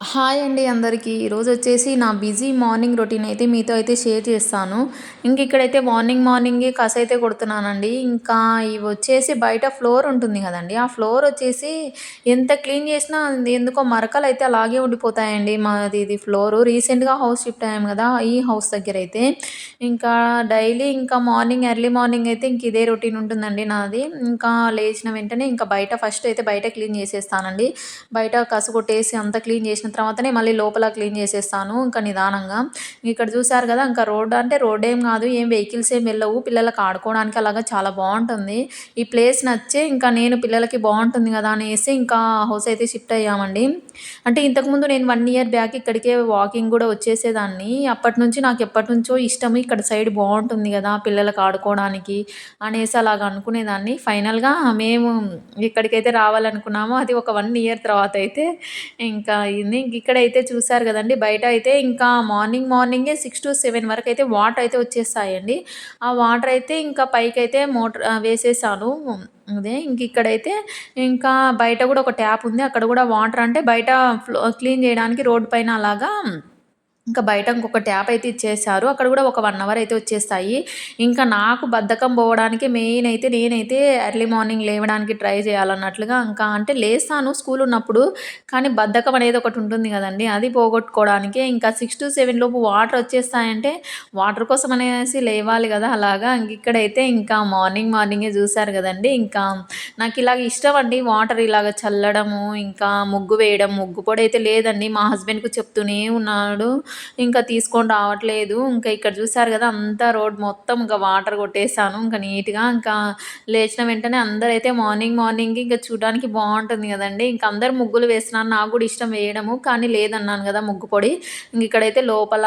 Hi అండి అందరికీ. ఈరోజు వచ్చేసి నా బిజీ మార్నింగ్ రొటీన్ అయితే మీతో అయితే షేర్ చేస్తాను. ఇంక ఇక్కడైతే మార్నింగ్ మార్నింగే కస అయితే కొడుతున్నానండి. ఇంకా ఇవి వచ్చేసి బయట ఫ్లోర్ ఉంటుంది కదండి. ఆ ఫ్లోర్ వచ్చేసి ఎంత క్లీన్ చేసినా ఎందుకో మరకలు అయితే అలాగే ఉండిపోతాయండి. మాది ఇది ఫ్లోర్. రీసెంట్గా హౌస్ షిఫ్ట్ అయ్యాము కదా ఈ హౌస్ దగ్గర అయితే ఇంకా డైలీ ఇంకా మార్నింగ్ ఎర్లీ మార్నింగ్ అయితే ఇంక ఇదే రొటీన్ ఉంటుందండి నాది. ఇంకా లేచిన వెంటనే ఇంకా బయట ఫస్ట్ అయితే బయట క్లీన్ చేసేస్తానండి. బయట కస కొట్టేసి అంతా క్లీన్ చేసిన తర్వాతనే మళ్ళీ లోపల క్లీన్ చేసేస్తాను ఇంకా నిదానంగా. ఇక్కడ చూసారు కదా ఇంకా రోడ్ అంటే రోడ్ ఏం కాదు ఏం వెహికల్స్ ఏం వెళ్ళవు. పిల్లలకు ఆడుకోవడానికి అలాగా చాలా బాగుంటుంది. ఈ ప్లేస్ నచ్చే ఇంకా నేను పిల్లలకి బాగుంటుంది కదా అనేసి ఇంకా హౌస్ అయితే షిఫ్ట్ అయ్యామండి. అంటే ఇంతకుముందు నేను వన్ ఇయర్ బ్యాక్ ఇక్కడికే వాకింగ్ కూడా వచ్చేసేదాన్ని. అప్పటి నుంచి నాకు ఎప్పటి నుంచో ఇష్టం ఇక్కడ సైడ్ బాగుంటుంది కదా పిల్లలకు ఆడుకోవడానికి అనేసి అలాగ అనుకునేదాన్ని. ఫైనల్గా మేము ఇక్కడికైతే రావాలనుకున్నాము. అది ఒక వన్ ఇయర్ తర్వాత అయితే ఇంకా అయింది. ఇంక ఇక్కడైతే చూసారు కదండి. బయట అయితే ఇంకా మార్నింగ్ మార్నింగే సిక్స్ టు సెవెన్ వరకు అయితే వాటర్ అయితే వచ్చేస్తాయండి. ఆ వాటర్ అయితే ఇంకా పైకి అయితే మోటార్ వేసేసాను. అదే ఇంక ఇక్కడైతే ఇంకా బయట కూడా ఒక ట్యాప్ ఉంది. అక్కడ కూడా వాటర్ అంటే బయట క్లీన్ చేయడానికి రోడ్ పైన అలాగా ఇంకా బయట ఇంకొక ట్యాప్ అయితే ఇచ్చేసారు అక్కడ కూడా ఒక వన్ అవర్ అయితే వచ్చేస్తాయి. ఇంకా నాకు బద్ధకం పోవడానికి మెయిన్ అయితే నేనైతే ఎర్లీ మార్నింగ్ లేవడానికి ట్రై చేయాలన్నట్లుగా ఇంకా అంటే లేస్తాను స్కూల్ ఉన్నప్పుడు. కానీ బద్ధకం అనేది ఒకటి ఉంటుంది కదండి. అది పోగొట్టుకోవడానికి ఇంకా సిక్స్ టు సెవెన్ లోపు వాటర్ వచ్చేస్తాయంటే వాటర్ కోసం అనేసి లేవాలి కదా అలాగా. ఇక్కడైతే ఇంకా మార్నింగ్ మార్నింగే చూసారు కదండి. ఇంకా నాకు ఇలాగ ఇష్టం అండి వాటర్ ఇలాగ చల్లడము ఇంకా ముగ్గు వేయడం ముగ్గు పొడి అయితే లేదండి. మా హస్బెండ్కు చెప్తూనే ఉన్నాడు. ఇంకా తీసుకొని రావట్లేదు. ఇంకా ఇక్కడ చూసారు కదా అంతా రోడ్ మొత్తం ఇంకా వాటర్ కొట్టేసాను ఇంకా నీట్గా ఇంకా లేచిన వెంటనే అందరైతే మార్నింగ్ మార్నింగ్ ఇంకా చూడడానికి బాగుంటుంది కదండి. ఇంకా అందరు ముగ్గులు వేసినాను నాకు కూడా ఇష్టం వేయడము కానీ లేదన్నాను కదా ముగ్గు పొడి. ఇంక ఇక్కడైతే లోపల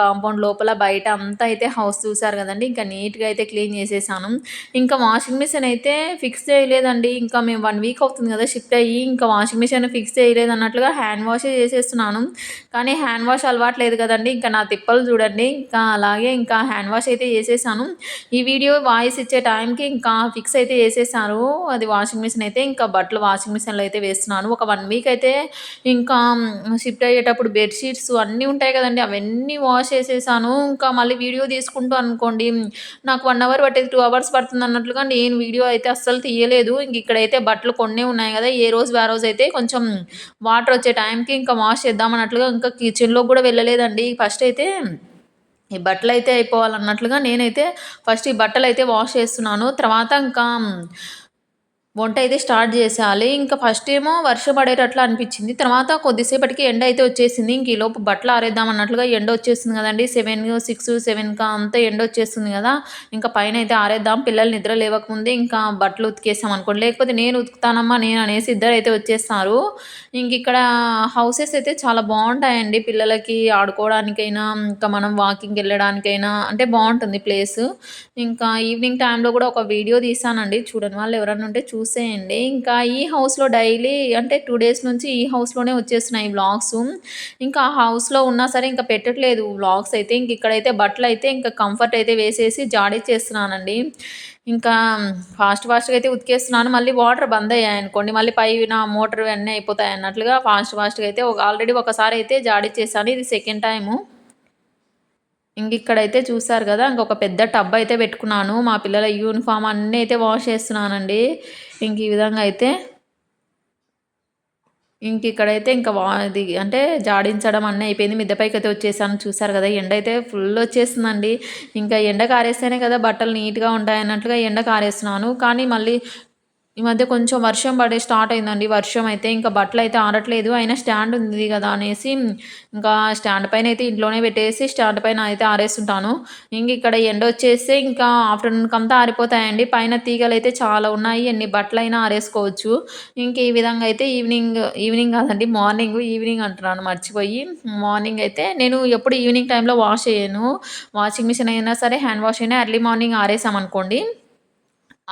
కాంపౌండ్ లోపల బయట అంతా అయితే హౌస్ చూసారు కదండి. ఇంకా నీట్గా అయితే క్లీన్ చేసేసాను. ఇంకా వాషింగ్ మిషన్ అయితే ఫిక్స్ చేయలేదండి. ఇంకా మేము వన్ వీక్ అవుతుంది కదా షిఫ్ట్ అయ్యి ఇంకా వాషింగ్ మిషన్ ఫిక్స్ చేయలేదు అన్నట్లుగా హ్యాండ్ వాషే చేసేస్తున్నాను. కానీ హ్యాండ్ వాష్ అలవాటు లేదు కదండి. ఇంకా నా తిప్పలు చూడండి. ఇంకా అలాగే ఇంకా హ్యాండ్ వాష్ అయితే చేసేసాను. ఈ వీడియో వాయిస్ ఇచ్చే టైంకి ఇంకా ఫిక్స్ అయితే చేసేసారు. అది వాషింగ్ మిషన్ అయితే ఇంకా బట్టలు వాషింగ్ మిషన్లో అయితే వేస్తున్నాను. ఒక వన్ వీక్ అయితే ఇంకా షిఫ్ట్ అయ్యేటప్పుడు బెడ్షీట్స్ అన్నీ ఉంటాయి కదండి. అవన్నీ వాష్ చేసేసాను. ఇంకా మళ్ళీ వీడియో తీసుకుంటూ అనుకోండి. నాకు వన్ అవర్ పట్టేది టూ అవర్స్ పడుతుంది అన్నట్లుగా నేను వీడియో అయితే అస్సలు తీయలేదు. ఇంక ఇక్కడైతే బట్టలు కొన్నే ఉన్నాయి కదా. ఏ రోజు ఆ రోజు అయితే కొంచెం వాటర్ వచ్చే టైంకి ఇంకా వాష్ చేద్దాం అన్నట్లుగా ఇంకా కిచెన్లో కూడా వెళ్ళలేదు. వెళ్ళలేదండి ఫస్ట్ అయితే ఈ బట్టలు అయితే అయిపోవాలన్నట్లుగా నేనైతే ఫస్ట్ ఈ బట్టలు అయితే వాష్ చేస్తున్నాను. తర్వాత ఇంకా వంట అయితే స్టార్ట్ చేసేయాలి. ఇంకా ఫస్ట్ ఏమో వర్షం పడేటట్లు అనిపించింది. తర్వాత కొద్దిసేపటికి ఎండ అయితే వచ్చేసింది. ఇంక ఈలోపు బట్టలు ఆరేద్దాం అన్నట్లుగా ఎండ వచ్చేసింది కదండి. సెవెన్ సిక్స్ సెవెన్కా అంతా ఎండ వచ్చేస్తుంది కదా. ఇంకా పైన అయితే ఆరేద్దాం. పిల్లలు నిద్ర లేవకముందే ఇంకా బట్టలు ఉతికేసాం అనుకోండి. లేకపోతే నేను ఉతుకుతానమ్మా నేను అనేసి ఇద్దరు అయితే వచ్చేస్తారు. ఇంక ఇక్కడ హౌసెస్ అయితే చాలా బాగుంటాయండి పిల్లలకి ఆడుకోవడానికైనా ఇంకా మనం వాకింగ్ వెళ్ళడానికైనా. అంటే బాగుంటుంది ప్లేస్. ఇంకా ఈవినింగ్ టైంలో కూడా ఒక వీడియో తీసానండి. చూడని వాళ్ళు ఎవరైనా ఉంటే చూసేయండి. ఇంకా ఈ హౌస్లో డైలీ అంటే టూ డేస్ నుంచి ఈ హౌస్లోనే వచ్చేస్తున్నాయి వ్లాగ్స్ ఇంకా ఆ హౌస్లో ఉన్నా సరే ఇంకా పెట్టట్లేదు వ్లాగ్స్ అయితే. ఇంక ఇక్కడైతే బట్టలు అయితే ఇంకా కంఫర్ట్ అయితే వేసేసి జాడిచ్చేస్తున్నానండి ఇంకా ఫాస్ట్ ఫాస్ట్గా అయితే ఉతికేస్తున్నాను. మళ్ళీ వాటర్ బంద్ అయ్యాయి అనుకోండి. మళ్ళీ నా మోటార్ అన్నీ అయిపోతాయి అన్నట్లుగా ఫాస్ట్ ఫాస్ట్గా అయితే ఒక ఆల్రెడీ ఒకసారి అయితే జాడీ ఇది సెకండ్ టైము. ఇంక ఇక్కడైతే చూసారు కదా ఇంకొక పెద్ద టబ్ అయితే పెట్టుకున్నాను. మా పిల్లల యూనిఫామ్ అన్నీ అయితే వాష్ చేస్తున్నానండి. ఇంక ఈ విధంగా అయితే ఇంక ఇక్కడైతే ఇంకా వా ఇది అంటే జాడించడం అన్నీ అయిపోయింది. మిద్దపైకి అయితే వచ్చేసాను. చూసారు కదా ఎండ అయితే ఫుల్ వచ్చేస్తుందండి. ఇంకా ఎండ కారేస్తేనే కదా బట్టలు నీట్గా ఉంటాయి అన్నట్లుగా ఎండ కారేస్తున్నాను. కానీ మళ్ళీ ఈ మధ్య కొంచెం వర్షం పడే స్టార్ట్ అయిందండి. వర్షం అయితే ఇంకా బట్టలు అయితే ఆరట్లేదు. అయినా స్టాండ్ ఉంది కదా అనేసి ఇంకా స్టాండ్ పైన అయితే ఇంట్లోనే పెట్టేసి స్టాండ్ పైన అయితే ఆరేస్తుంటాను. ఇంక ఇక్కడ ఎండ వచ్చేస్తే ఇంకా ఆఫ్టర్నూన్కి అంతా ఆరిపోతాయండి. పైన తీగలు అయితే చాలా ఉన్నాయి. ఎన్ని బట్టలు అయినా ఆరేసుకోవచ్చు. ఇంక ఈ విధంగా అయితే ఈవినింగ్ ఈవినింగ్ కాదండి మార్నింగ్ ఈవినింగ్ అంటున్నాను. మర్చిపోయి మార్నింగ్ అయితే నేను ఎప్పుడు ఈవినింగ్ టైంలో వాష్ చేయను. వాషింగ్ మిషన్ అయినా సరే హ్యాండ్ వాష్ అయినా ఎర్లీ మార్నింగ్ ఆరేసామనుకోండి.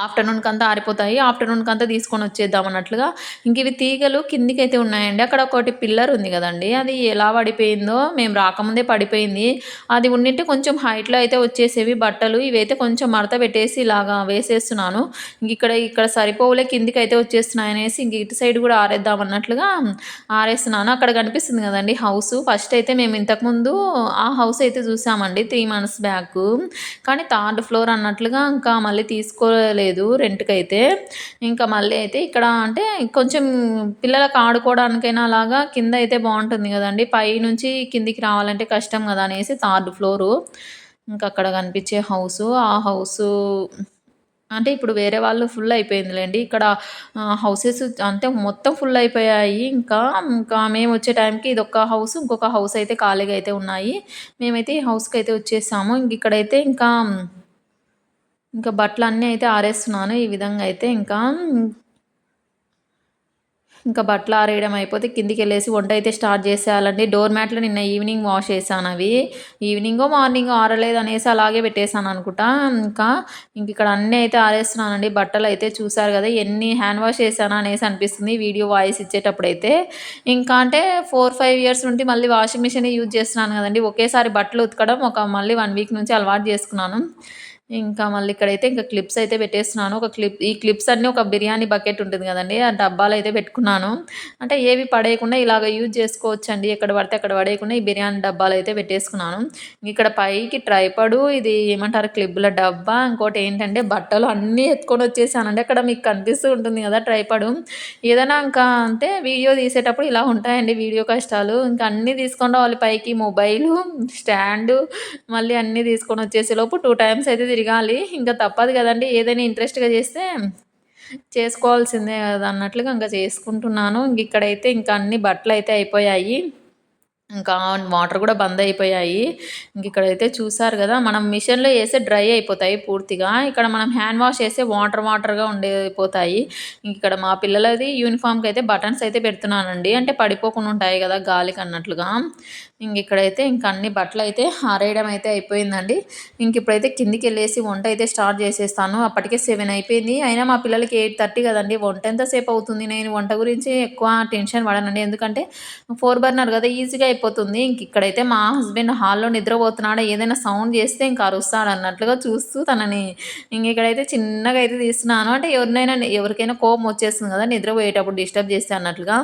ఆఫ్టర్నూన్కి అంతా ఆరిపోతాయి. ఆఫ్టర్నూన్కి అంతా తీసుకొని వచ్చేద్దాం అన్నట్లుగా. ఇంక ఇవి తీగలు కిందికి అయితే ఉన్నాయండి. అక్కడ ఒకటి పిల్లర్ ఉంది కదండి. అది ఎలా పడిపోయిందో మేము రాకముందే పడిపోయింది. అది ఉన్నింటే కొంచెం హైట్లో అయితే వచ్చేసేవి. బట్టలు ఇవైతే కొంచెం మడత పెట్టేసి ఇలాగా వేసేస్తున్నాను. ఇంక ఇక్కడ ఇక్కడ సరిపోలే కిందికి అయితే వచ్చేస్తున్నాయి అనేసి ఇంక ఇటు సైడ్ కూడా ఆరేద్దాం అన్నట్లుగా ఆరేస్తున్నాను. అక్కడ కనిపిస్తుంది కదండి హౌస్. ఫస్ట్ అయితే మేము ఇంతకుముందు ఆ హౌస్ అయితే చూసామండి త్రీ మంత్స్ బ్యాక్. కానీ థర్డ్ ఫ్లోర్ అన్నట్లుగా ఇంకా మళ్ళీ తీసుకోలేదు. లేదు రెంట్కి అయితే ఇంకా మళ్ళీ అయితే ఇక్కడ అంటే కొంచెం పిల్లలకు ఆడుకోవడానికైనా అలాగా కింద అయితే బాగుంటుంది కదండి. పై నుంచి కిందికి రావాలంటే కష్టం కదా అనేసి థర్డ్ ఫ్లోరు. ఇంకా అక్కడ కనిపించే హౌసు. ఆ హౌసు అంటే ఇప్పుడు వేరే వాళ్ళు ఫుల్ అయిపోయిందిలేండి. ఇక్కడ హౌసెస్ అంటే మొత్తం ఫుల్ అయిపోయాయి. ఇంకా ఇంకా మేము వచ్చే టైంకి ఇది ఒక హౌస్ ఇంకొక హౌస్ అయితే ఖాళీగా అయితే ఉన్నాయి. మేమైతే ఈ హౌస్కి అయితే వచ్చేసాము. ఇంక ఇక్కడైతే ఇంకా ఇంకా బట్టలు అన్నీ అయితే ఆరేస్తున్నాను. ఈ విధంగా అయితే ఇంకా ఇంకా బట్టలు ఆరేయడం అయిపోతే కిందికి వెళ్ళేసి వంట అయితే స్టార్ట్ చేసేయాలండి. డోర్ మ్యాట్లు నిన్న ఈవినింగ్ వాష్ చేశాను అవి. ఈవినింగో మార్నింగో ఆరలేదు అనేసి అలాగే పెట్టేశాను అనుకుంటా. ఇంకా ఇంక ఇక్కడ అన్నీ అయితే ఆరేస్తున్నానండి. బట్టలు అయితే చూసారు కదా ఎన్ని హ్యాండ్ వాష్ చేశానా అనేసి అనిపిస్తుంది వీడియో వాయిస్ ఇచ్చేటప్పుడు అయితే ఇంకా అంటే ఫోర్ ఫైవ్ ఇయర్స్ నుండి మళ్ళీ వాషింగ్ మిషన్ యూజ్ చేస్తున్నాను కదండి. ఒకేసారి బట్టలు ఉతకడం ఒక మళ్ళీ వన్ వీక్ నుంచి అలవాటు చేసుకున్నాను. ఇంకా మళ్ళీ ఇక్కడైతే ఇంకా క్లిప్స్ అయితే పెట్టేస్తున్నాను. ఒక క్లిప్ ఈ క్లిప్స్ అన్నీ ఒక బిర్యానీ బకెట్ ఉంటుంది కదండి. ఆ డబ్బాలు అయితే పెట్టుకున్నాను. అంటే ఏవి పడేయకుండా ఇలాగ యూజ్ చేసుకోవచ్చు అండి ఎక్కడ పడితే అక్కడ పడేయకుండా ఈ బిర్యానీ డబ్బాలు అయితే పెట్టేసుకున్నాను. ఇక్కడ పైకి ట్రైపడు ఇది ఏమంటారు క్లిప్ల డబ్బా ఇంకోటి ఏంటంటే బట్టలు అన్నీ ఎత్తుకొని వచ్చేసానండి. అక్కడ మీకు కనిపిస్తూ ఉంటుంది కదా ట్రైపడు ఏదైనా ఇంకా అంటే వీడియో తీసేటప్పుడు ఇలా ఉంటాయండి వీడియో కష్టాలు. ఇంకా అన్నీ తీసుకొని రావాలి పైకి మొబైలు స్టాండు మళ్ళీ అన్నీ తీసుకొని వచ్చేసే లోపు టూ టైమ్స్ అయితే తిరగాలి. ఇంకా తప్పదు కదండి. ఏదైనా ఇంట్రెస్ట్గా చేస్తే చేసుకోవాల్సిందే కదా అన్నట్లుగా ఇంకా చేసుకుంటున్నాను. ఇంక ఇక్కడైతే ఇంకా అన్ని బట్టలు అయితే అయిపోయాయి. ఇంకా వాటర్ కూడా బంద్ అయిపోయాయి. ఇంక ఇక్కడైతే చూసారు కదా మనం మిషన్లో వేస్తే డ్రై అయిపోతాయి పూర్తిగా. ఇక్కడ మనం హ్యాండ్ వాష్ చేస్తే వాటర్ వాటర్గా ఉండిపోతాయి. ఇంక ఇక్కడ మా పిల్లలది యూనిఫామ్కి అయితే బటన్స్ అయితే పెడుతున్నానండి. అంటే పడిపోకుండా ఉంటాయి కదా గాలికి అన్నట్లుగా ఇంక ఇక్కడైతే ఇంక అన్ని బట్టలు అయితే ఆరేయడం అయితే అయిపోయిందండి. ఇంక ఇప్పుడైతే కిందికి వెళ్ళేసి వంట అయితే స్టార్ట్ చేసేస్తాను. అప్పటికే సెవెన్ అయిపోయింది. అయినా మా పిల్లలకి ఎయిట్ థర్టీ కదండి. వంట ఎంతసేపు అవుతుంది? నేను వంట గురించి ఎక్కువ టెన్షన్ పడనండి. ఎందుకంటే ఫోర్ బర్నర్ కదా ఈజీగా అయిపోతుంది. ఇంక ఇక్కడైతే మా హస్బెండ్ హాల్లో నిద్రపోతున్నాడు. ఏదైనా సౌండ్ చేస్తే ఇంకా అరుస్తాడు అన్నట్లుగా చూస్తూ తనని ఇంక ఇక్కడైతే చిన్నగా అయితే తీస్తున్నాను. అంటే ఎవరినైనా ఎవరికైనా కోపం వచ్చేస్తుంది కదా నిద్రపోయేటప్పుడు డిస్టర్బ్ చేస్తే అన్నట్లుగా.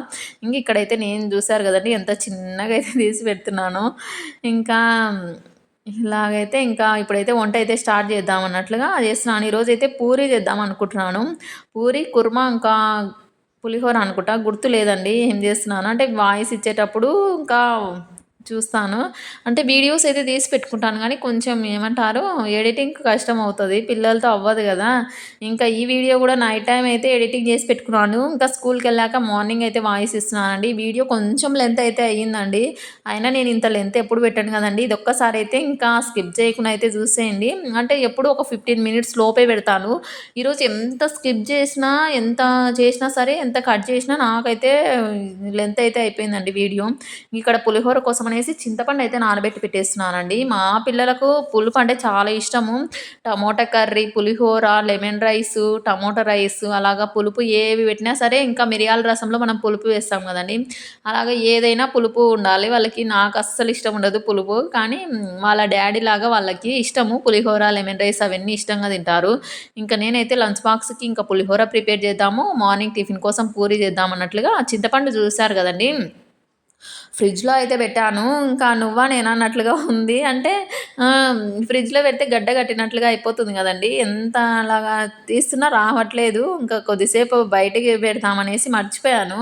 ఇంక ఇక్కడైతే నేను చూశారు కదండి ఎంత చిన్నగా అయితే తీసి పెడుతున్నాను. ఇంకా ఇలాగైతే ఇంకా ఇప్పుడైతే వంట అయితే స్టార్ట్ చేద్దాం అన్నట్లుగా చేస్తున్నాను. ఈరోజు అయితే పూరి చేద్దాం అనుకుంటున్నాను. పూరి కుర్మా ఇంకా పులిహోర అనుకుంటా. గుర్తు లేదండి ఏం చేస్తున్నాను? అంటే వాయిస్ ఇచ్చేటప్పుడు ఇంకా చూస్తాను. అంటే వీడియోస్ అయితే తీసి పెట్టుకుంటాను. కానీ కొంచెం ఏమంటారు ఎడిటింగ్ కష్టం అవుతుంది. పిల్లలతో అవ్వదు కదా. ఇంకా ఈ వీడియో కూడా నైట్ టైం అయితే ఎడిటింగ్ చేసి పెట్టుకున్నాను. ఇంకా స్కూల్కి వెళ్ళాక మార్నింగ్ అయితే వాయిస్ ఇస్తున్నానండి. వీడియో కొంచెం లెంత్ అయితే అయ్యిందండి. అయినా నేను ఇంత లెంత్ ఎప్పుడు పెట్టాను కదండి. ఇది ఒక్కసారి అయితే ఇంకా స్కిప్ చేయకుండా అయితే చూసేయండి. అంటే ఎప్పుడు ఒక ఫిఫ్టీన్ మినిట్స్ లోపే పెడతాను. ఈరోజు ఎంత స్కిప్ చేసినా ఎంత చేసినా సరే ఎంత కట్ చేసినా నాకైతే లెంత్ అయితే అయిపోయిందండి వీడియో. ఇక్కడ పులిహోర కోసం అనేసి చింతపండు అయితే నానబెట్టి పెట్టేస్తున్నానండి. మా పిల్లలకు పులుపు అంటే చాలా ఇష్టము. Tomato curry pulihora lemon rice tomato rice అలాగా పులుపు ఏవి పెట్టినా సరే ఇంకా మిరియాల రసంలో మనం పులుపు వేస్తాం కదండి. అలాగా ఏదైనా పులుపు ఉండాలి. వాళ్ళకి నాకు అస్సలు ఇష్టం ఉండదు పులుపు. కానీ వాళ్ళ డాడీ లాగా వాళ్ళకి ఇష్టము. పులిహోర లెమన్ రైస్ అవన్నీ ఇష్టంగా తింటారు. ఇంకా నేనైతే లంచ్ బాక్స్కి ఇంకా పులిహోర ప్రిపేర్ చేద్దాము. మార్నింగ్ టిఫిన్ కోసం పూరి చేద్దాం అన్నట్లుగా చింతపండు చూశారు కదండి. ఫ్రిడ్జ్లో అయితే పెట్టాను. ఇంకా నువ్వా నేను అన్నట్లుగా ఉంది. అంటే ఫ్రిడ్జ్లో పెడితే గడ్డ కట్టినట్లుగా అయిపోతుంది కదండి. ఎంత అలాగా తీస్తున్నా రావట్లేదు. ఇంకా కొద్దిసేపు బయటికి పెడతామనేసి మర్చిపోయాను.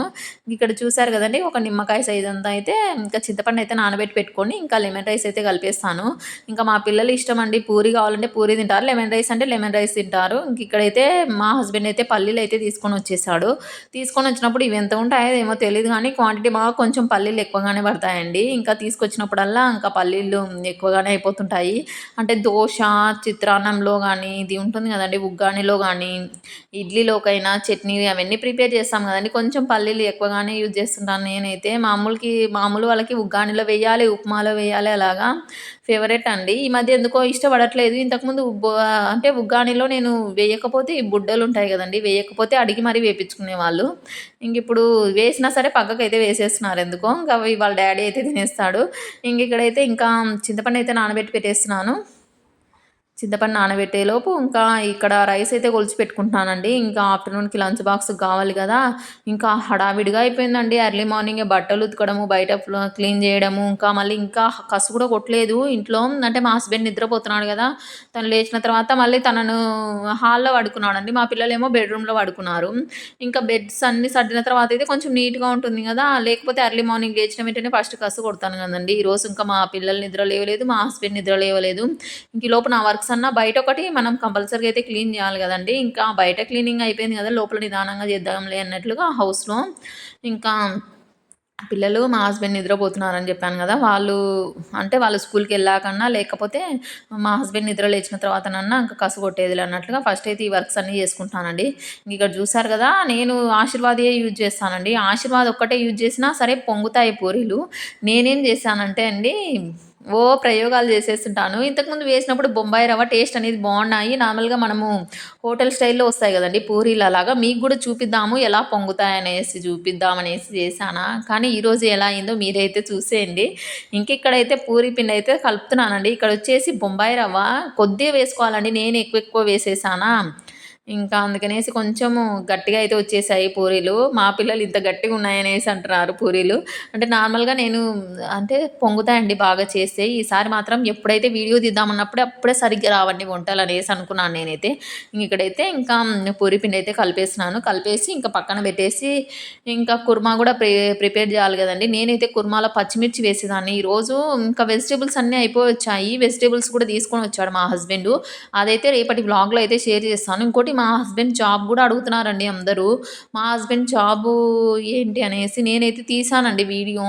ఇక్కడ చూసారు కదండి ఒక నిమ్మకాయ సైజ్ అంతా అయితే ఇంకా చింతపండు అయితే నానబెట్టి పెట్టుకొని ఇంకా లెమన్ రైస్ అయితే కలిపేస్తాను. ఇంకా మా పిల్లలు ఇష్టం అండి పూరి కావాలంటే పూరి తింటారు లెమన్ రైస్ అంటే లెమన్ రైస్ తింటారు. ఇంక ఇక్కడైతే మా హస్బెండ్ అయితే పల్లీలు అయితే తీసుకొని వచ్చేసాడు. తీసుకొని వచ్చినప్పుడు ఇవి ఎంత ఉంటాయో ఏమో తెలియదు కానీ క్వాంటిటీ బాగా కొంచెం పల్లీలు ఎక్కువ ఎక్కువగానే పడతాయండి. ఇంకా తీసుకొచ్చినప్పుడల్లా ఇంకా పల్లీలు ఎక్కువగానే అయిపోతుంటాయి. అంటే దోశ చిత్రాన్నంలో కానీ ఇది ఉంటుంది కదండి ఉగ్గానిలో కానీ ఇడ్లీలోకైనా చట్నీ అవన్నీ ప్రిపేర్ చేస్తాం కదండి. కొంచెం పల్లీలు ఎక్కువగానే యూజ్ చేస్తుంటాను నేనైతే. మామూలుకి మామూలు వాళ్ళకి ఉగ్గానిలో వేయాలి ఉప్మాలో వేయాలి అలాగా. ఫేవరెట్ అండి. ఈ మధ్య ఎందుకో ఇష్టపడట్లేదు. ఇంతకుముందు అంటే ఉగ్గానిలో నేను వేయకపోతే ఈ బుడ్డలు ఉంటాయి కదండి. వేయకపోతే అడిగి మరీ వేయించుకునేవాళ్ళు ఇంక ఇప్పుడు వేసినా సరే పక్కకైతే వేసేస్తున్నారు ఎందుకో. ఇంకా వాళ్ళ డాడీ అయితే తినేస్తాడు. ఇంక ఇక్కడైతే ఇంకా చింతపండు అయితే నానబెట్టి పెట్టేస్తున్నాను. చింతపండు నానబెట్టేలోపు ఇంకా ఇక్కడ రైస్ అయితే కొలిచి పెట్టుకుంటున్నానండి. ఇంకా ఆఫ్టర్నూన్కి లంచ్ బాక్స్ కావాలి కదా. ఇంకా హడావిడిగా అయిపోయిందండి. ఎర్లీ మార్నింగ్ బట్టలు ఉతకడము బయట క్లీన్ చేయడము ఇంకా మళ్ళీ ఇంకా కసు కూడా కొట్టలేదు. ఇంట్లో అంటే మా హస్బెండ్ నిద్రపోతున్నాడు కదా. తను లేచిన తర్వాత మళ్ళీ తనను హాల్లో పడుకున్నాడండి. మా పిల్లలేమో బెడ్రూమ్లో పడుకున్నారు. ఇంకా బెడ్స్ అన్ని సర్దిన తర్వాత అయితే కొంచెం నీట్గా ఉంటుంది కదా. లేకపోతే ఎర్లీ మార్నింగ్ లేచిన వెంటనే ఫస్ట్ కసు కొడతాను కదండి. ఈరోజు ఇంకా మా పిల్లలు నిద్ర లేవలేదు మా హస్బెండ్ నిద్ర లేవలేదు. ఇంక లోపు నా వర్క్ బాక్స్ అన్న బయట ఒకటి మనం కంపల్సరీగా అయితే క్లీన్ చేయాలి కదండి. ఇంకా బయట క్లీనింగ్ అయిపోయింది కదా లోపల నిదానంగా చేద్దాంలే అన్నట్లుగా హౌస్లో ఇంకా పిల్లలు మా హస్బెండ్ నిద్రపోతున్నారని చెప్పాను కదా వాళ్ళు అంటే వాళ్ళు స్కూల్కి వెళ్ళాకన్నా లేకపోతే మా హస్బెండ్ నిద్ర లేచిన తర్వాతనన్నా ఇంకా కసు కొట్టేది అన్నట్లుగా ఫస్ట్ అయితే ఈ వర్క్స్ అన్నీ చేసుకుంటానండి ఇక్కడ చూసారు కదా నేను ఆశీర్వాదే యూజ్ చేస్తానండి. ఆశీర్వాద్ ఒక్కటే యూజ్ చేసినా సరే పొంగుతాయి పూరీలు. నేనేం చేశానంటే అండి ఓ ప్రయోగాలు చేసేస్తుంటాను. ఇంతకుముందు వేసినప్పుడు బొంబాయి రవ్వ టేస్ట్ అనేది బాగున్నాయి. నార్మల్గా మనము హోటల్ స్టైల్లో వస్తాయి కదండి పూరీలు అలాగా. మీకు కూడా చూపిద్దాము ఎలా పొంగుతాయి అనేసి చేశానా? కానీ ఈరోజు ఎలా అయిందో మీరైతే చూసేయండి. ఇంకెక్కడైతే పూరి పిండి అయితే కలుపుతున్నానండి. ఇక్కడ వచ్చేసి బొంబాయి రవ్వ కొద్దిగా వేసుకోవాలండి. నేను ఎక్కువ ఎక్కువ వేసేసానా? ఇంకా అందుకనేసి కొంచెము గట్టిగా అయితే వచ్చేసాయి పూరీలు. మా పిల్లలు ఇంత గట్టిగా ఉన్నాయనేసి అంటున్నారు పూరీలు. అంటే నార్మల్గా నేను అంటే పొంగుతాయండి బాగా చేస్తే. ఈసారి మాత్రం ఎప్పుడైతే వీడియో తీద్దామన్నప్పుడే అప్పుడే సరిగ్గా రావండి వంటలు అనేసి అనుకున్నాను నేనైతే. ఇక్కడైతే ఇంకా పూరి పిండి అయితే కలిపేసినాను కలిపేసి ఇంకా పక్కన పెట్టేసి ఇంకా కుర్మా కూడా ప్రి ప్రిపేర్ చేయాలి కదండి. నేనైతే కుర్మాలో పచ్చిమిర్చి వేసేదాన్ని. ఈరోజు ఇంకా వెజిటేబుల్స్ అన్నీ అయిపోయి వచ్చాయి. వెజిటేబుల్స్ కూడా తీసుకొని వచ్చాడు మా హస్బెండ్. అదైతే రేపటి బ్లాగ్లో అయితే షేర్ చేస్తాను. ఇంకోటి ఇంకోటి మా హస్బెండ్ జాబ్ కూడా అడుగుతున్నారండి అందరూ. మా హస్బెండ్ జాబు ఏంటి అనేసి నేనైతే తీసానండి వీడియో.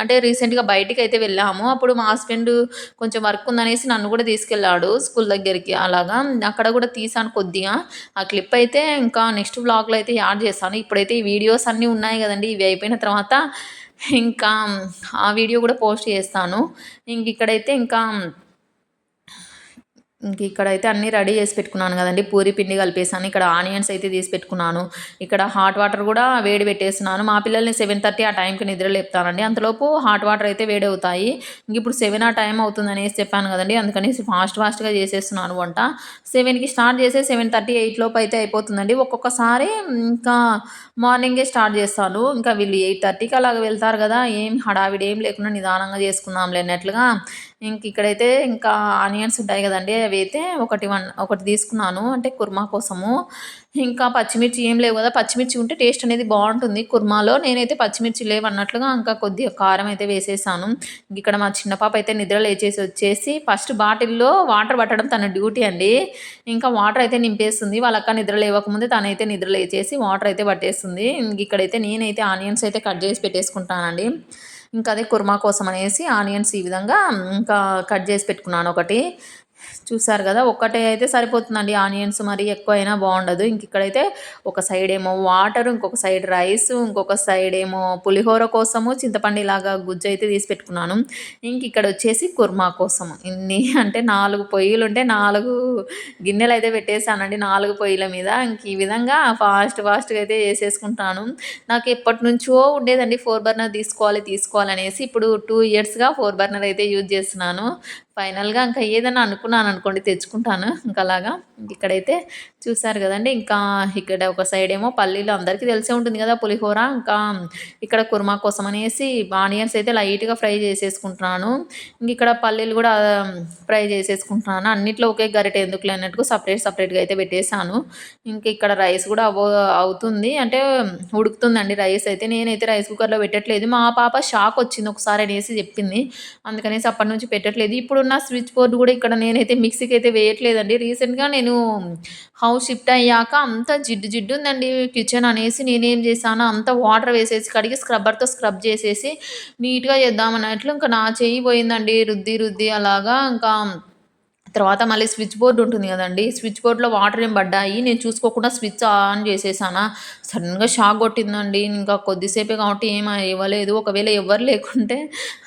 అంటే రీసెంట్గా బయటికి అయితే వెళ్ళాము. అప్పుడు మా హస్బెండ్ కొంచెం వర్క్ ఉందనేసి నన్ను కూడా తీసుకెళ్ళాడు స్కూల్ దగ్గరికి అలాగా. అక్కడ కూడా తీసాను కొద్దిగా. ఆ క్లిప్ అయితే ఇంకా నెక్స్ట్ బ్లాగ్లో అయితే యాడ్ చేస్తాను. ఇప్పుడైతే ఈ వీడియోస్ అన్నీ ఉన్నాయి కదండి ఇవి అయిపోయిన తర్వాత ఇంకా ఆ వీడియో కూడా పోస్ట్ చేస్తాను. ఇంక ఇక్కడైతే ఇంకా ఇంక ఇక్కడైతే అన్నీ రెడీ చేసి పెట్టుకున్నాను కదండి. పూరి పిండి కలిపేసాను. ఇక్కడ ఆనియన్స్ అయితే తీసి పెట్టుకున్నాను. ఇక్కడ హాట్ వాటర్ కూడా వేడి పెట్టేస్తున్నాను. మా పిల్లల్ని సెవెన్ థర్టీ ఆ టైంకి నిద్ర లేపుతానండి. అంతలోపు హాట్ వాటర్ అయితే వేడి అవుతాయి. ఇంక ఇప్పుడు సెవెన్ ఆ టైం అవుతుందని చెప్పాను కదండి. అందుకనేసి ఫాస్ట్ ఫాస్ట్గా చేసేస్తున్నాను వంట. సెవెన్కి స్టార్ట్ చేసే సెవెన్ థర్టీ ఎయిట్ లోపు అయితే అయిపోతుందండి. ఒక్కొక్కసారి ఇంకా మార్నింగే స్టార్ట్ చేస్తాను. ఇంకా వీళ్ళు ఎయిట్ థర్టీకి అలాగ వెళ్తారు కదా. ఏం హడావిడి ఏం లేకుండా నిదానంగా చేసుకుందాంలే అన్నట్లుగా ఇంక ఇక్కడైతే ఇంకా ఆనియన్స్ ఉంటాయి కదండి అవి అయితే ఒకటి వన్ ఒకటి తీసుకున్నాను. అంటే కుర్మా కోసము. ఇంకా పచ్చిమిర్చి ఏం లేవు కదా పచ్చిమిర్చి ఉంటే టేస్ట్ అనేది బాగుంటుంది. కుర్మాలో నేనైతే పచ్చిమిర్చి లేవు అన్నట్లుగా ఇంకా కొద్దిగా కారం అయితే వేసేసాను. ఇక్కడ మా చిన్న పాప అయితే నిద్ర లేచేసి వచ్చేసి ఫస్ట్ బాటిల్లో వాటర్ పట్టడం తన డ్యూటీ అండి. ఇంకా వాటర్ అయితే నింపేస్తుంది. వాళ్ళక్క నిద్ర లేవకముందే తనైతే నిద్ర లేచేసి వాటర్ అయితే పట్టేస్తుంది. ఇక్కడైతే నేనైతే ఆనియన్స్ అయితే కట్ చేసి పెట్టేసుకుంటానండి. ఇంకా అదే కుర్మా కోసం అనేసి ఆనియన్స్ ఈ విధంగా ఇంకా కట్ చేసి పెట్టుకున్నాను ఒకటి. చూసారు కదా ఒక్కటే అయితే సరిపోతుందండి. ఆనియన్స్ మరి ఎక్కువైనా బాగుండదు. ఇంక ఇక్కడైతే ఒక సైడ్ ఏమో వాటర్ ఇంకొక సైడ్ రైస్ ఇంకొక సైడ్ ఏమో పులిహోర కోసము చింతపండు ఇలాగా గుజ్జు అయితే తీసి పెట్టుకున్నాను. ఇంక ఇక్కడ వచ్చేసి కుర్మా కోసం. ఇన్ని అంటే నాలుగు పొయ్యిలు ఉంటే నాలుగు గిన్నెలు అయితే పెట్టేశానండి. నాలుగు పొయ్యిల మీద. ఇంక ఈ విధంగా ఫాస్ట్ ఫాస్ట్గా అయితే వేసేసుకుంటాను నాకు ఎప్పటి నుంచో ఉండేదండి ఫోర్ బర్నర్ తీసుకోవాలి తీసుకోవాలనేసి ఇప్పుడు టూ ఇయర్స్గా ఫోర్ బర్నర్ అయితే యూజ్ చేస్తున్నాను. ఫైనల్గా ఇంకా ఏదైనా అనుకున్నాను అనుకోండి తెచ్చుకుంటాను. ఇంకా అలాగా ఇక్కడైతే చూసారు కదండి. ఇంకా ఇక్కడ ఒక సైడ్ ఏమో పల్లీలు అందరికీ తెలిసే ఉంటుంది కదా పులిహోర. ఇంకా ఇక్కడ కుర్మా కోసం అనేసి ఆనియన్స్ అయితే లైట్గా ఫ్రై చేసేసుకుంటున్నాను. ఇంక ఇక్కడ పల్లీలు కూడా ఫ్రై చేసేసుకుంటున్నాను. అన్నిట్లో ఒకే గరిట ఎందుకు లేనట్టుగా సపరేట్ సపరేట్గా అయితే పెట్టేశాను. ఇంక ఇక్కడ రైస్ కూడా అవ అవుతుంది. అంటే ఉడుకుతుందండి రైస్ అయితే. నేనైతే రైస్ కుక్కర్లో పెట్టట్లేదు. మా పాప షాక్ వచ్చింది ఒకసారి అనేసి చెప్పింది. అందుకనేసి అప్పటి నుంచి పెట్టట్లేదు. ఇప్పుడు ఉన్న స్విచ్ బోర్డ్ కూడా ఇక్కడ నేనైతే మిక్సీకి అయితే వేయట్లేదండి. రీసెంట్గా నేను హౌస్ షిఫ్ట్ అయ్యాక అంత జిడ్డు జిడ్డు ఉందండి కిచెన్ అనేసి నేనేం చేశాను అంత వాటర్ వేసేసి కడిగి స్క్రబ్బర్తో స్క్రబ్ చేసేసి నీట్గా చేద్దామన్నట్లు ఇంకా నా చెయ్యి పోయిందండి రుద్ది రుద్ది అలాగా ఇంకా తర్వాత మళ్ళీ స్విచ్ బోర్డ్ ఉంటుంది కదండి. స్విచ్ బోర్డ్లో వాటర్ ఏం పడ్డాయి? నేను చూసుకోకుండా స్విచ్ ఆన్ చేసేసానా? సడన్గా షాక్ కొట్టిందండి. ఇంకా కొద్దిసేపే కాబట్టి ఏం ఇవ్వలేదు. ఒకవేళ ఎవరు లేకుంటే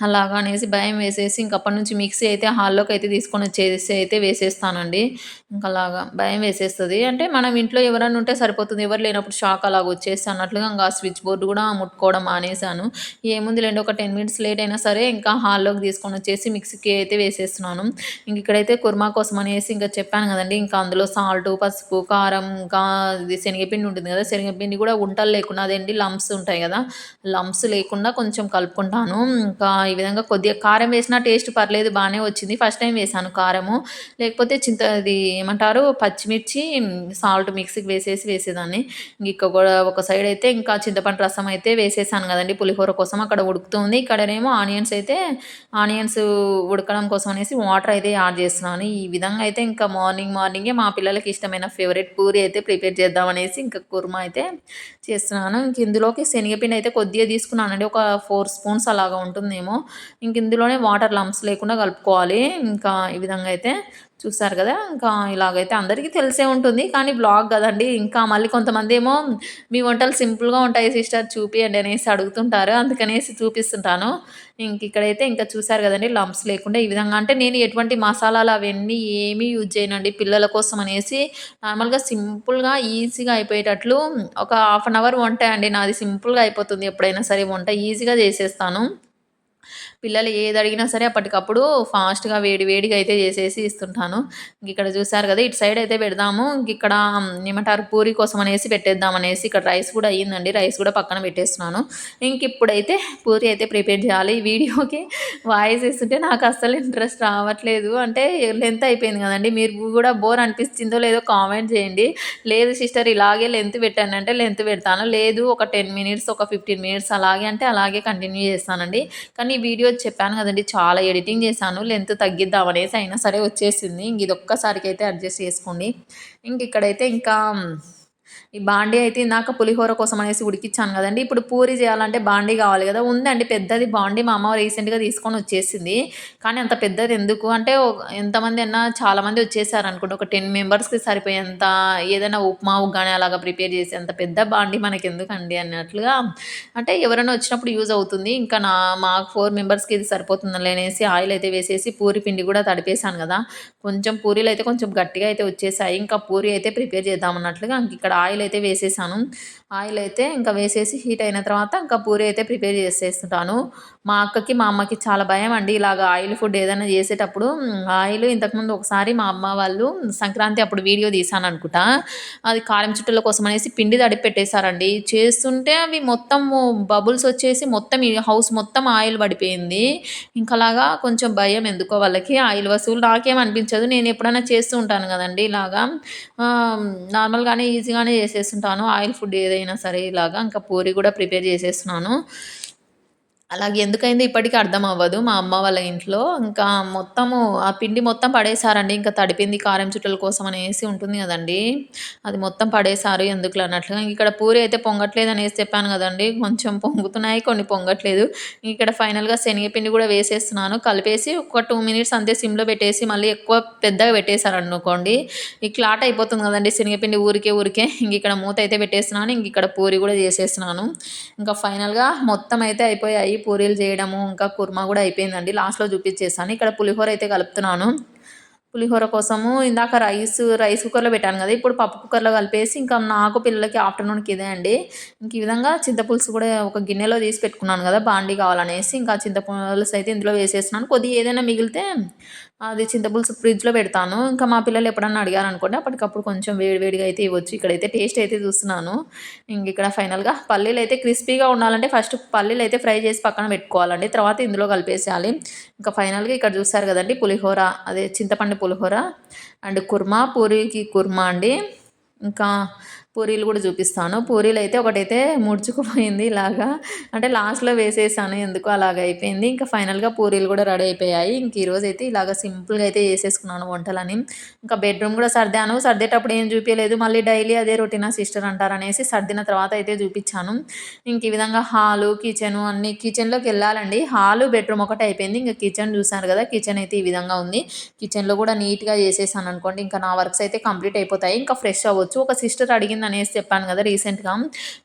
అలాగా అనేసి భయం వేసేసి ఇంకప్పటి నుంచి మిక్సీ అయితే హాల్లోకి అయితే తీసుకొని వచ్చేసి అయితే వేసేస్తానండి. ఇంకా అలాగా భయం వేసేస్తుంది. అంటే మనం ఇంట్లో ఎవరైనా ఉంటే సరిపోతుంది. ఎవరు లేనప్పుడు షాక్ అలాగ వచ్చేసి అన్నట్లుగా ఇంకా స్విచ్ బోర్డు కూడా ముట్టుకోవడం మానేశాను. ఏముంది లేండి ఒక టెన్ మినిట్స్ లేట్ అయినా సరే ఇంకా హాల్లోకి తీసుకొని వచ్చేసి మిక్సీకి అయితే వేసేస్తున్నాను. ఇంక ఇక్కడైతే కుర్మా కోసం అనేసి ఇంకా చెప్పాను కదండి. ఇంకా అందులో సాల్ట్ పసుపు కారం ఇంకా ఇది శనగపిండి ఉంటుంది కదా శనగపిండి కూడా ఉంటలు లేకుండా అదేంటి లంప్స్ ఉంటాయి కదా లంప్స్ లేకుండా కొంచెం కలుపుకుంటాను. ఇంకా ఈ విధంగా కొద్దిగా కారం వేసినా టేస్ట్ పర్లేదు బాగానే వచ్చింది. ఫస్ట్ టైం వేసాను కారము. లేకపోతే చింత అది ఏమంటారు? పచ్చిమిర్చి సాల్ట్ మిక్సీకి వేసేసి వేసేదాన్ని. ఇంకా కూడా ఒక సైడ్ అయితే ఇంకా చింతపండు రసం అయితే వేసేసాను కదండి పులిహోర కోసం. అక్కడ ఉడుకుతుంది. ఇక్కడనేమో ఆనియన్స్ అయితే ఆనియన్స్ ఉడకడం కోసం అనేసి వాటర్ అయితే యాడ్ చేస్తున్నాను. ఈ విధంగా అయితే ఇంకా మార్నింగ్ మార్నింగే మా పిల్లలకి ఇష్టమైన ఫేవరెట్ పూరి అయితే ప్రిపేర్ చేద్దామనేసి ఇంకా కుర్మా అయితే చేస్తున్నాను. ఇంక ఇందులోకి శనగపిండి అయితే కొద్దిగా తీసుకున్నానండి. ఒక ఫోర్ స్పూన్స్ అలాగా ఉంటుందేమో. ఇంక ఇందులోనే వాటర్ లంప్స్ లేకుండా కలుపుకోవాలి. ఇంకా ఈ విధంగా అయితే చూసారు కదా? ఇంకా ఇలాగైతే అందరికీ తెలిసే ఉంటుంది. కానీ బ్లాగ్ కదండి ఇంకా మళ్ళీ కొంతమంది ఏమో మీ వంటలు సింపుల్గా ఉంటాయి సిస్టర్ చూపియండి అనేసి అడుగుతుంటారు. అందుకనేసి చూపిస్తుంటాను. ఇంక ఇక్కడైతే ఇంకా చూసారు కదండి లంప్స్ లేకుండా ఈ విధంగా. అంటే నేను ఎటువంటి మసాలాలు అవన్నీ ఏమీ యూజ్ చేయనండి పిల్లల కోసం అనేసి. నార్మల్గా సింపుల్గా ఈజీగా అయిపోయేటట్లు ఒక హాఫ్ అన్ అవర్ వంట అండి. నాది సింపుల్గా అయిపోతుంది ఎప్పుడైనా సరే వంట ఈజీగా చేసేస్తాను. పిల్లలు ఏది అడిగినా సరే అప్పటికప్పుడు ఫాస్ట్గా వేడి వేడిగా అయితే చేసేసి ఇస్తుంటాను. ఇంక ఇక్కడ చూసారు కదా ఇటు సైడ్ అయితే పెడదాము. ఇంక ఇక్కడ ఏమంటారు పూరి కోసం అనేసి పెట్టేద్దాం అనేసి ఇక్కడ రైస్ కూడా అయ్యిందండి. రైస్ కూడా పక్కన పెట్టేస్తున్నాను. ఇంక ఇప్పుడైతే పూరి అయితే ప్రిపేర్ చేయాలి. వీడియోకి వాయిస్ ఇస్తుంటే నాకు అస్సలు ఇంట్రెస్ట్ రావట్లేదు. అంటే లెంత్ అయిపోయింది కదండి. మీరు కూడా బోర్ అనిపిస్తుందో లేదో కామెంట్ చేయండి. లేదు సిస్టర్ ఇలాగే లెంత్ పెట్టాను అంటే లెంత్ పెడతాను. లేదు ఒక టెన్ మినిట్స్ ఒక ఫిఫ్టీన్ మినిట్స్ అలాగే అంటే అలాగే కంటిన్యూ చేస్తానండి. కానీ వీడియో చెప్పాను కదండి చాలా ఎడిటింగ్ చేశాను లెంత్ తగ్గిద్దాం అనేసి అయినా సరే వచ్చేసింది. ఇంక ఇది ఒక్కసారికి అయితే అడ్జస్ట్ చేసుకోండి. ఇంక ఇక్కడైతే ఇంకా ఈ బాండీ అయితే ఇందాక పులిహోర కోసం అనేసి ఉడికిచ్చాను కదండి. ఇప్పుడు పూరి చేయాలంటే బాండీ కావాలి కదా. ఉందండి పెద్దది బాండీ మా అమ్మ రీసెంట్గా తీసుకొని వచ్చేసింది. కానీ అంత పెద్దది ఎందుకు? అంటే ఎంతమంది అన్నా చాలామంది వచ్చేసారు అనుకుంటే. ఒక టెన్ మెంబర్స్కి సరిపోయేంత ఏదైనా ఉప్మా ఉగ్గాని అలాగా ప్రిపేర్ చేసే అంత పెద్ద బాండీ మనకి ఎందుకండి అన్నట్లుగా. అంటే ఎవరైనా వచ్చినప్పుడు యూజ్ అవుతుంది. ఇంకా నా మాకు ఫోర్ మెంబర్స్కి ఇది సరిపోతుందని అనేసి ఆయిల్ అయితే వేసేసి పూరి పిండి కూడా తడిపేశాను కదా. కొంచెం పూరీలు అయితే కొంచెం గట్టిగా అయితే వచ్చేసాయి. ఇంకా పూరి అయితే ప్రిపేర్ చేద్దామన్నట్లుగా ఇక్కడ ఆయిల్ అయితే వేసేసాను. ఆయిల్ అయితే ఇంకా వేసేసి హీట్ అయిన తర్వాత ఇంకా పూరి అయితే ప్రిపేర్ చేసేస్తుంటాను మా అక్కకి మా అమ్మకి చాలా భయం అండి. ఇలాగ ఆయిల్ ఫుడ్ ఏదైనా చేసేటప్పుడు ఆయిల్ ఇంతకుముందు ఒకసారి మా అమ్మ వాళ్ళు సంక్రాంతి అప్పుడు వీడియో తీసాను అనుకుంటా అది కారం చుట్టల కోసం అనేసి పిండి తడిపి పెట్టేశారండి. చేస్తుంటే అవి మొత్తం బబుల్స్ వచ్చేసి మొత్తం హౌస్ మొత్తం ఆయిల్ పడిపోయింది. ఇంకలాగా కొంచెం భయం ఎందుకో వాళ్ళకి. ఆయిల్ వసూలు నాకేం అనిపించదు. నేను ఎప్పుడైనా చేస్తూ ఉంటాను కదండి ఇలాగా. నార్మల్గానే ఈజీగానే చేసేస్తుంటాను. ఆయిల్ ఫుడ్ ఏదైనా సరే ఇలాగా. ఇంకా పూరి కూడా ప్రిపేర్ చేసేస్తున్నాను. అలాగే ఎందుకైందో ఇప్పటికీ అర్థం అవ్వదు. మా అమ్మ వాళ్ళ ఇంట్లో ఇంకా మొత్తము ఆ పిండి మొత్తం పడేశారండి. ఇంకా తడిపింది కారం చుట్టల కోసం అనేసి ఉంటుంది కదండి. అది మొత్తం పడేసారు ఎందుకు అన్నట్లుగా. ఇక్కడ పూరి అయితే పొంగట్లేదు అనేసి చెప్పాను కదండి. కొంచెం పొంగుతున్నాయి కొన్ని పొంగట్లేదు. ఇక్కడ ఫైనల్గా శనగపిండి కూడా వేసేస్తున్నాను. కలిపేసి ఒక టూ మినిట్స్ అంతే సిమ్లో పెట్టేసి మళ్ళీ ఎక్కువ పెద్దగా పెట్టేశారు అనుకోండి ఈ క్లాట్ అయిపోతుంది కదండి శనగపిండి ఊరికే ఊరికే. ఇంక ఇక్కడ మూత అయితే పెట్టేస్తున్నాను. ఇంక ఇక్కడ పూరి కూడా చేసేస్తున్నాను. ఇంకా ఫైనల్గా మొత్తం అయితే అయిపోయాయి. పూరీలు చేయడము ఇంకా కుర్మా కూడా అయిపోయిందండి. లాస్ట్లో చూపించేసాను ఇక్కడ పులిహోర అయితే కలుపుతున్నాను. పులిహోర కోసము ఇందాక రైస్ రైస్ కుక్కర్లో పెట్టాను కదా ఇప్పుడు పప్పు కుక్కర్లో కలిపేసి ఇంకా నాకు పిల్లలకి ఆఫ్టర్నూన్కి ఇదే అండి. ఇంక ఈ విధంగా చింతపులుసు కూడా ఒక గిన్నెలో తీసి పెట్టుకున్నాను కదా బాండీ కావాలనేసి. ఇంకా చింతపులుసు అయితే ఇందులో వేసేస్తున్నాను. కొద్దిగా ఏదైనా మిగిలితే అది చింతపులుసు ఫ్రిడ్జ్లో పెడతాను. ఇంకా మా పిల్లలు ఎప్పుడన్నా అడిగారు అనుకోండి అప్పటికప్పుడు కొంచెం వేడివేడిగా అయితే ఇవ్వచ్చు. ఇక్కడైతే టేస్ట్ అయితే చూస్తున్నాను. ఇంక ఇక్కడ ఫైనల్గా పల్లీలు అయితే క్రిస్పీగా ఉండాలంటే ఫస్ట్ పల్లీలు అయితే ఫ్రై చేసి పక్కన పెట్టుకోవాలండి. తర్వాత ఇందులో కలిపేసేయాలి. ఇంకా ఫైనల్గా ఇక్కడ చూస్తారు కదండి పులిహోర అదే చింతపండు పులిహోర అండ్ కుర్మా పూరికి కుర్మా అండి. ఇంకా పూరీలు కూడా చూపిస్తాను. పూరీలు అయితే ఒకటైతే ముడుచుకుపోయింది ఇలాగా. అంటే లాస్ట్లో వేసేసాను ఎందుకు అలాగ అయిపోయింది. ఇంకా ఫైనల్గా పూరీలు కూడా రెడీ అయిపోయాయి. ఇంక ఈరోజు అయితే ఇలాగ సింపుల్గా అయితే చేసేసుకున్నాను వంటలని. ఇంకా బెడ్రూమ్ కూడా సర్దాను. సర్దేటప్పుడు ఏం చూపించలేదు మళ్ళీ డైలీ అదే రొటీనా సిస్టర్ అంటారు అనేసి సర్దిన తర్వాత అయితే చూపించాను. ఇంక ఈ విధంగా హాలు కిచెను అన్ని కిచెన్లోకి వెళ్ళాలండి. హాలు బెడ్రూమ్ ఒకటి అయిపోయింది. ఇంకా కిచెన్ చూసాను కదా కిచెన్ అయితే ఈ విధంగా ఉంది. కిచెన్లో కూడా నీట్గా చేసేసాను అనుకోండి ఇంకా నా వర్క్స్ అయితే కంప్లీట్ అయిపోతాయి. ఇంకా ఫ్రెష్ అవ్వచ్చు. ఒక సిస్టర్ అడిగింది అనేసి చెప్పాను కదా రీసెంట్గా.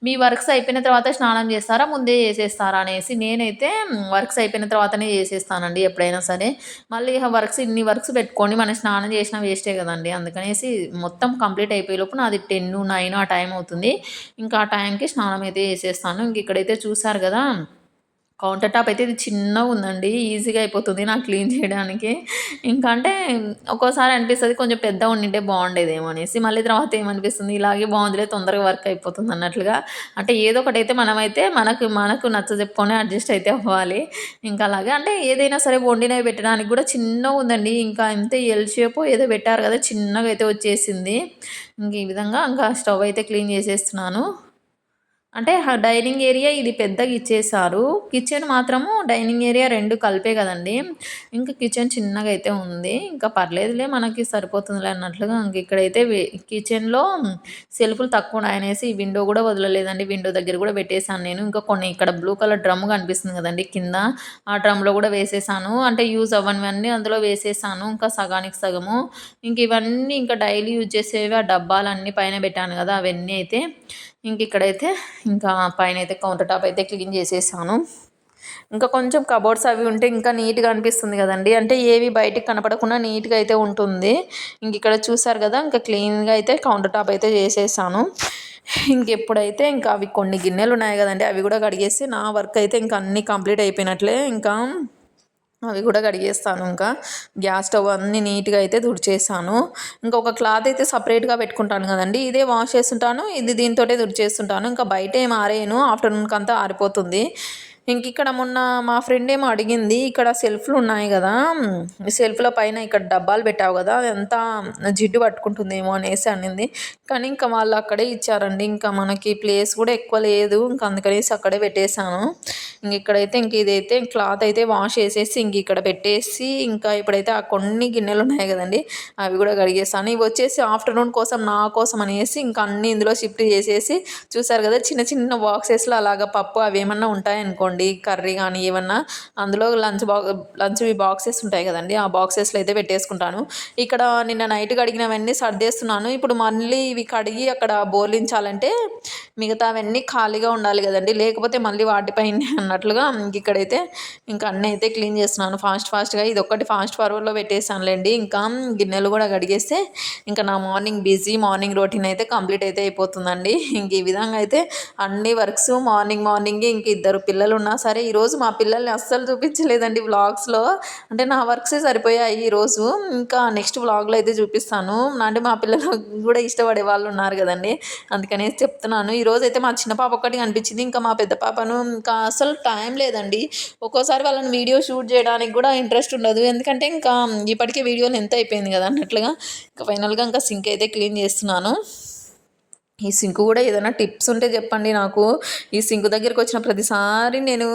మీ వర్క్స్ అయిపోయిన తర్వాత స్నానం చేస్తారా? ముందే చేసేస్తారా? అనేసి నేనైతే వర్క్స్ అయిపోయిన తర్వాతనే చేసేస్తానండి ఎప్పుడైనా సరే. మళ్ళీ వర్క్స్ ఇన్ని వర్క్స్ పెట్టుకొని మనం స్నానం చేసినా వేస్టే కదండి. అందుకనేసి మొత్తం కంప్లీట్ అయిపోయే లోపు నాది టెన్ నైన్ ఆ టైం అవుతుంది. ఇంకా ఆ టైంకి స్నానం అయితే చేసేస్తాను. ఇంక ఇక్కడైతే చూసారు కదా కౌంటర్ టాప్ అయితే ఇది చిన్నగా ఉందండి ఈజీగా అయిపోతుంది నాకు క్లీన్ చేయడానికి. ఇంకా అంటే ఒక్కోసారి అనిపిస్తుంది కొంచెం పెద్ద ఉండింటే బాగుండేదేమో అనేసి మళ్ళీ తర్వాత ఏమనిపిస్తుంది? ఇలాగే బాగుందిలే తొందరగా వర్క్ అయిపోతుంది అన్నట్లుగా. అంటే ఏదో ఒకటి అయితే మనమైతే మనకు మనకు నచ్చ చెప్పుకొని అడ్జస్ట్ అయితే అవ్వాలి. ఇంకా అలాగే అంటే ఏదైనా సరే వండినవి పెట్టడానికి కూడా చిన్నగా ఉందండి. ఇంకా ఎంత ఎల్ షేప్ ఏదో పెట్టారు కదా చిన్నగా అయితే వచ్చేసింది. ఇంక ఈ విధంగా ఇంకా స్టవ్ అయితే క్లీన్ చేసేస్తున్నాను. అంటే డైనింగ్ ఏరియా ఇది పెద్దగా ఇచ్చేసారు కిచెన్ మాత్రము డైనింగ్ ఏరియా రెండు కలిపే కదండి. ఇంకా కిచెన్ చిన్నగా అయితే ఉంది. ఇంకా పర్లేదులే మనకి సరిపోతుందిలే అన్నట్లుగా ఇంక ఇక్కడైతే కిచెన్లో సెల్ఫ్లు తక్కువ ఉన్నాయనేసి విండో కూడా వదలలేదండి. విండో దగ్గర కూడా పెట్టేశాను నేను. ఇంకా కొన్ని ఇక్కడ బ్లూ కలర్ డ్రమ్ కనిపిస్తుంది కదండి కింద. ఆ డ్రమ్లో కూడా వేసేసాను అంటే యూజ్ అవ్వనివన్నీ అందులో వేసేసాను ఇంకా సగానికి సగము. ఇంక ఇవన్నీ ఇంకా డైలీ యూజ్ చేసేవి ఆ డబ్బాలన్నీ పైన పెట్టాను కదా అవన్నీ అయితే. ఇంక ఇక్కడైతే ఇంకా పైన అయితే కౌంటర్ టాప్ అయితే క్లీన్ చేసేసాను. ఇంకా కొంచెం కబోర్డ్స్ అవి ఉంటే ఇంకా నీట్గా అనిపిస్తుంది కదండి. అంటే ఏవి బయటకు కనపడకుండా నీట్గా అయితే ఉంటుంది. ఇంక ఇక్కడ చూసారు కదా ఇంకా క్లీన్గా అయితే కౌంటర్ టాప్ అయితే చేసేసాను. ఇంకెప్పుడైతే ఇంకా అవి కొన్ని గిన్నెలు ఉన్నాయి కదండి అవి కూడా కడిగేసి నా వర్క్ అయితే ఇంకా అన్నీ కంప్లీట్ అయిపోయినట్లే. ఇంకా అవి కూడా కడిగేస్తాను ఇంకా. గ్యాస్ స్టవ్ అన్నీ నీట్గా అయితే దుడిచేసాను ఇంకొక క్లాత్ అయితే సపరేట్గా పెట్టుకుంటాను కదండి ఇదే వాష్ చేస్తుంటాను ఇది దీంతో దుడిచేస్తుంటాను ఇంకా బయట ఏం ఆరేయను ఆఫ్టర్నూన్కి అంతా ఆరిపోతుంది. ఇంక ఇక్కడ మొన్న మా ఫ్రెండ్ ఏమో అడిగింది ఇక్కడ సెల్ఫ్లు ఉన్నాయి కదా సెల్ఫ్ల పైన ఇక్కడ డబ్బాలు పెట్టావు కదా ఎంత జిడ్డు పట్టుకుంటుందేమో అనేసి అనింది. కానీ ఇంకా వాళ్ళు అక్కడే ఇచ్చారండి ఇంకా మనకి ప్లేస్ కూడా ఎక్కువ లేదు ఇంకా అందుకనేసి అక్కడే పెట్టేశాను. ఇంక ఇక్కడైతే ఇంక ఇదైతే క్లాత్ అయితే వాష్ చేసేసి ఇంక ఇక్కడ పెట్టేసి ఇంకా ఇప్పుడైతే ఆ కొన్ని గిన్నెలు ఉన్నాయి కదండి అవి కూడా కడిగేస్తాను ఇవి వచ్చేసి ఆఫ్టర్నూన్ కోసం నా కోసం అనేసి ఇంకా అన్ని ఇందులో షిఫ్ట్ చేసేసి చూసారు కదా చిన్న చిన్న బాక్సెస్లో అలాగ పప్పు అవి ఏమన్నా ఉంటాయనుకోండి అనుకోండి కర్రీ కానీ ఏమన్నా అందులో లంచ్ బాక్స్ లంచ్ బాక్సెస్ ఉంటాయి కదండి ఆ బాక్సెస్లో అయితే పెట్టేసుకుంటాను. ఇక్కడ నిన్న నైట్ కడిగినవన్నీ సర్దేస్తున్నాను. ఇప్పుడు మళ్ళీ ఇవి కడిగి అక్కడ బోర్లించాలంటే మిగతావన్నీ ఖాళీగా ఉండాలి కదండి. లేకపోతే మళ్ళీ వాటిపైన అన్నట్లుగా ఇక్కడైతే ఇంకా అన్నీ అయితే క్లీన్ చేస్తున్నాను. ఫాస్ట్ ఫాస్ట్గా ఇది ఒక్కటి ఫాస్ట్ ఫార్వర్డ్లో పెట్టేసానులేండి ఇంకా గిన్నెలు కూడా కడిగేస్తే ఇంకా నా మార్నింగ్ బిజీ మార్నింగ్ రొటీన్ అయితే కంప్లీట్ అయితే అయిపోతుందండి. ఇంక ఈ విధంగా అయితే అన్ని వర్క్స్ మార్నింగ్ మార్నింగ్ ఇంక ఇద్దరు పిల్లలు ఉన్నా సరే ఈరోజు మా పిల్లల్ని అస్సలు చూపించలేదండి వ్లాగ్స్లో. అంటే నా వర్క్సే సరిపోయాయి ఈరోజు ఇంకా నెక్స్ట్ వ్లాగ్లో అయితే చూపిస్తాను. అంటే మా పిల్లలు కూడా ఇష్టపడే వాళ్ళు ఉన్నారు కదండి. అందుకనేసి చెప్తున్నాను. ఈరోజు అయితే మా చిన్న పాప ఒక్కటి కనిపించింది. ఇంకా మా పెద్ద పాపను ఇంకా అసలు టైం లేదండి. ఒక్కోసారి వాళ్ళని వీడియో షూట్ చేయడానికి కూడా ఇంట్రెస్ట్ ఉండదు. ఎందుకంటే ఇంకా ఇప్పటికే వీడియోలు ఎంత అయిపోయింది కదా అన్నట్లుగా. ఇంకా ఫైనల్గా ఇంకా సింక్ అయితే క్లీన్ చేస్తున్నాను. ఈ సింక్ కూడా ఏదైనా టిప్స్ ఉంటే చెప్పండి నాకు. ఈ సింక్ దగ్గరికి వచ్చిన ప్రతిసారి నేను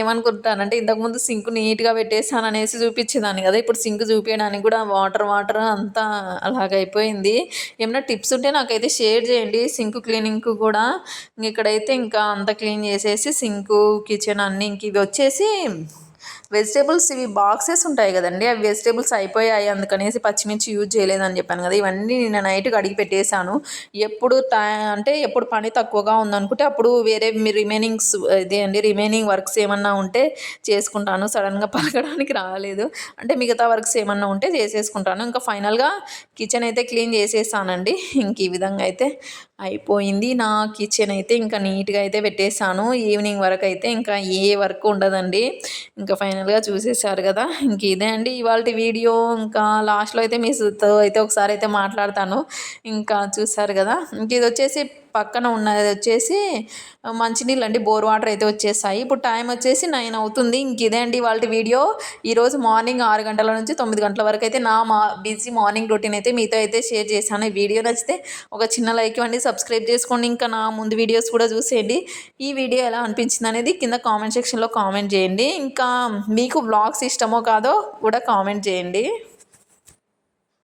ఏమనుకుంటానంటే ఇంతకుముందు సింక్ నీట్గా పెట్టేసాను అనేసి చూపించేదాన్ని కదా. ఇప్పుడు సింక్ చూపించడానికి కూడా వాటర్ వాటర్ అంతా అలాగైపోయింది. ఏమైనా టిప్స్ ఉంటే నాకైతే షేర్ చేయండి. సింక్ క్లీనింగ్ కూడా ఇక్కడైతే ఇంకా అంతా క్లీన్ చేసేసి సింకు కిచెన్ అన్నీ ఇంక ఇవి వచ్చేసి వెజిటేబుల్స్ ఇవి బాక్సెస్ ఉంటాయి కదండి. అవి వెజిటేబుల్స్ అయిపోయాయి అందుకనేసి పచ్చిమిర్చి యూజ్ చేయలేదని చెప్పాను కదా. ఇవన్నీ నేను నైట్ కడిగి పెట్టేశాను. ఎప్పుడు అంటే ఎప్పుడు పని తక్కువగా ఉందనుకుంటే అప్పుడు వేరే రిమైనింగ్స్ ఇదే అండి రిమైనింగ్ వర్క్స్ ఏమన్నా ఉంటే చేసుకుంటాను. సడన్గా పలకడానికి రాలేదు. అంటే మిగతా వర్క్స్ ఏమన్నా ఉంటే చేసేసుకుంటాను. ఇంకా ఫైనల్గా కిచెన్ అయితే క్లీన్ చేసేసానండి. ఇంక ఈ విధంగా అయితే అయిపోయింది. నా కిచెన్ అయితే ఇంకా నీట్గా అయితే పెట్టేశాను. ఈవినింగ్ వరకు అయితే ఇంకా ఏ వర్క్ ఉండదండి. ఇంకా ఫైనల్గా చూసేసారు కదా. ఇంక ఇదే అండి ఇవాళ వీడియో. ఇంకా లాస్ట్లో అయితే మీతో అయితే ఒకసారి అయితే మాట్లాడతాను. ఇంకా చూసారు కదా. ఇంక ఇది వచ్చేసి పక్కన ఉన్నది వచ్చేసి మంచినీళ్ళు అండి బోర్ వాటర్ అయితే వచ్చేసాయి. ఇప్పుడు టైం వచ్చేసి నైన్ అవుతుంది. ఇంక ఇదే అండి వాళ్ళ వీడియో. ఈరోజు మార్నింగ్ ఆరు గంటల నుంచి తొమ్మిది గంటల వరకు అయితే నా మా బిజీ మార్నింగ్ రొటీన్ అయితే మీతో అయితే షేర్ చేశాను. ఈ వీడియో నచ్చితే ఒక చిన్న లైక్ ఇవ్వండి సబ్స్క్రైబ్ చేసుకోండి. ఇంకా నా ముందు వీడియోస్ కూడా చూసేయండి. ఈ వీడియో ఎలా అనిపించింది అనేది కింద కామెంట్ సెక్షన్లో కామెంట్ చేయండి. ఇంకా మీకు వ్లాగ్స్ ఇష్టమో కాదో కూడా కామెంట్ చేయండి.